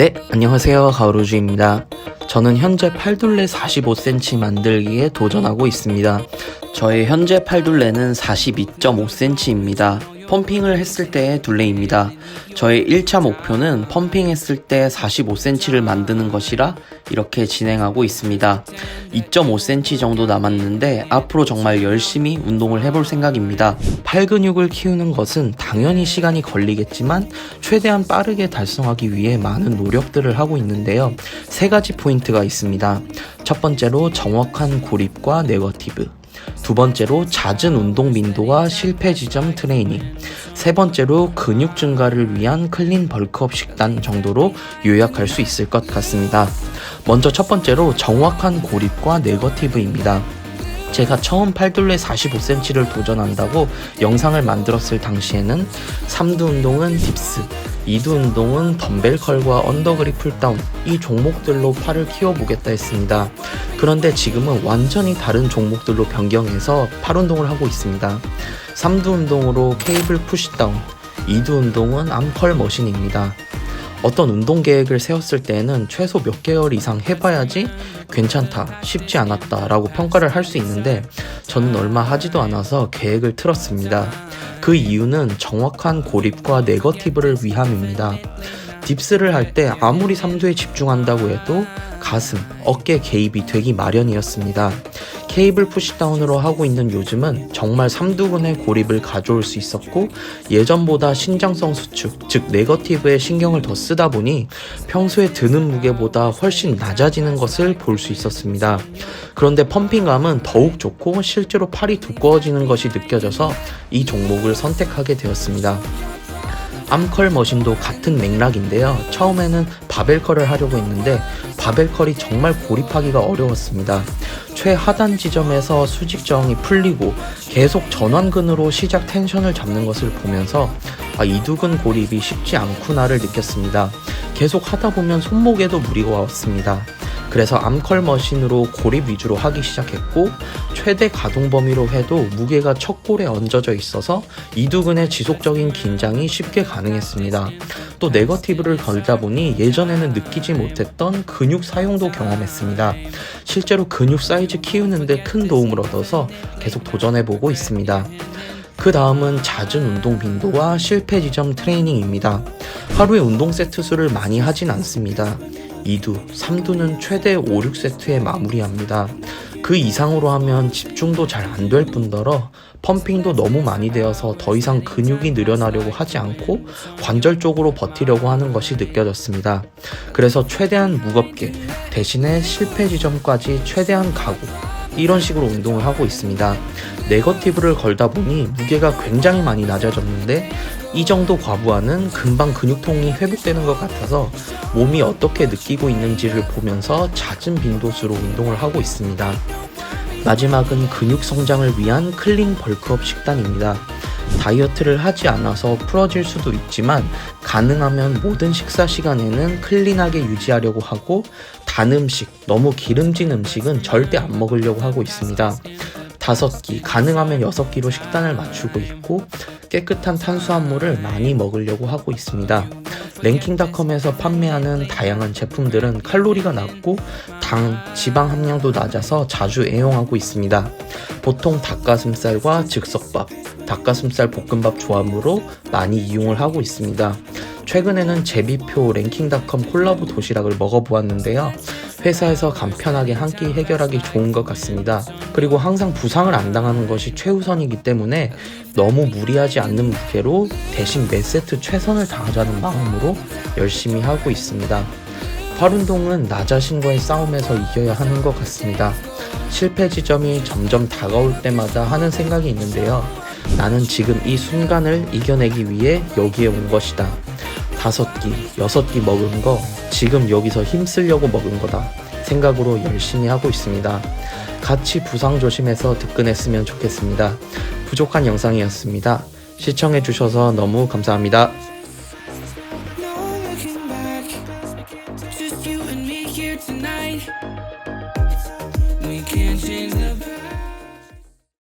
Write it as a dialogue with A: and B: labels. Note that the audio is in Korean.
A: 네, 안녕하세요. 가오루즈입니다. 저는 현재 팔둘레 45cm 만들기에 도전하고 있습니다. 저의 현재 팔둘레는 42.5cm입니다. 펌핑을 했을 때의 둘레입니다. 저의 1차 목표는 펌핑했을 때 45cm를 만드는 것이라 이렇게 진행하고 있습니다. 2.5cm 정도 남았는데 앞으로 정말 열심히 운동을 해볼 생각입니다. 팔 근육을 키우는 것은 당연히 시간이 걸리겠지만 최대한 빠르게 달성하기 위해 많은 노력들을 하고 있는데요. 세 가지 포인트가 있습니다. 첫 번째로 정확한 고립과 네거티브. 두 번째로 잦은 운동 빈도와 실패 지점 트레이닝. 세 번째로 근육 증가를 위한 클린 벌크업 식단 정도로 요약할 수 있을 것 같습니다. 먼저 첫 번째로 정확한 고립과 네거티브입니다. 제가 처음 팔둘레 45cm를 도전한다고 영상을 만들었을 당시에는 3두 운동은 딥스, 2두 운동은 덤벨 컬과 언더그립 풀다운 이 종목들로 팔을 키워보겠다 했습니다. 그런데 지금은 완전히 다른 종목들로 변경해서 팔 운동을 하고 있습니다. 3두 운동으로 케이블 푸시다운, 2두 운동은 암컬 머신입니다. 어떤 운동 계획을 세웠을 때에는 최소 몇 개월 이상 해봐야지 괜찮다, 쉽지 않았다 라고 평가를 할 수 있는데 저는 얼마 하지도 않아서 계획을 틀었습니다. 그 이유는 정확한 고립과 네거티브를 위함입니다. 딥스를 할 때 아무리 삼두에 집중한다고 해도 가슴, 어깨 개입이 되기 마련이었습니다. 케이블 푸시다운으로 하고 있는 요즘은 정말 삼두근의 고립을 가져올 수 있었고 예전보다 신장성 수축, 즉 네거티브에 신경을 더 쓰다 보니 평소에 드는 무게보다 훨씬 낮아지는 것을 볼 수 있었습니다. 그런데 펌핑감은 더욱 좋고 실제로 팔이 두꺼워지는 것이 느껴져서 이 종목을 선택하게 되었습니다. 암컬 머신도 같은 맥락인데요. 처음에는 바벨컬을 하려고 했는데 바벨컬이 정말 고립하기가 어려웠습니다. 최하단 지점에서 수직 저항이 풀리고 계속 전완근으로 시작 텐션을 잡는 것을 보면서 아, 이두근 고립이 쉽지 않구나를 느꼈습니다. 계속 하다 보면 손목에도 무리가 왔습니다. 그래서 암컬 머신으로 고립 위주로 하기 시작했고 최대 가동 범위로 해도 무게가 첫 골에 얹어져 있어서 이두근의 지속적인 긴장이 쉽게 가능했습니다. 또 네거티브를 걸다 보니 예전에는 느끼지 못했던 근육 사용도 경험했습니다. 실제로 근육 사이즈 키우는데 큰 도움을 얻어서 계속 도전해보고 있습니다. 그 다음은 잦은 운동 빈도와 실패 지점 트레이닝입니다. 하루에 운동 세트 수를 많이 하진 않습니다. 2두, 3두는 최대 5, 6세트에 마무리합니다. 그 이상으로 하면 집중도 잘 안 될 뿐더러 펌핑도 너무 많이 되어서 더 이상 근육이 늘어나려고 하지 않고 관절 쪽으로 버티려고 하는 것이 느껴졌습니다. 그래서 최대한 무겁게 대신에 실패 지점까지 최대한 가고 이런 식으로 운동을 하고 있습니다. 네거티브를 걸다 보니 무게가 굉장히 많이 낮아졌는데 이 정도 과부하는 금방 근육통이 회복되는 것 같아서 몸이 어떻게 느끼고 있는지를 보면서 잦은 빈도수로 운동을 하고 있습니다. 마지막은 근육 성장을 위한 클린 벌크업 식단입니다. 다이어트를 하지 않아서 풀어질 수도 있지만 가능하면 모든 식사 시간에는 클린하게 유지하려고 하고 단 음식, 너무 기름진 음식은 절대 안 먹으려고 하고 있습니다. 다섯 끼, 가능하면 여섯 끼로 식단을 맞추고 있고 깨끗한 탄수화물을 많이 먹으려고 하고 있습니다. 랭킹닷컴에서 판매하는 다양한 제품들은 칼로리가 낮고 당, 지방 함량도 낮아서 자주 애용하고 있습니다. 보통 닭가슴살과 즉석밥, 닭가슴살 볶음밥 조합으로 많이 이용을 하고 있습니다. 최근에는 제비표 랭킹닷컴 콜라보 도시락을 먹어보았는데요. 회사에서 간편하게 한 끼 해결하기 좋은 것 같습니다. 그리고 항상 부상을 안 당하는 것이 최우선이기 때문에 너무 무리하지 않는 무게로 대신 매 세트 최선을 다하자는 마음으로 열심히 하고 있습니다. 팔 운동은 나 자신과의 싸움에서 이겨야 하는 것 같습니다. 실패 지점이 점점 다가올 때마다 하는 생각이 있는데요. 나는 지금 이 순간을 이겨내기 위해 여기에 온 것이다. 다섯 끼, 여섯 끼 먹은 거 지금 여기서 힘쓰려고 먹은 거다 생각으로 열심히 하고 있습니다. 같이 부상 조심해서 득근했으면 좋겠습니다. 부족한 영상이었습니다. 시청해주셔서 너무 감사합니다. Can't change the.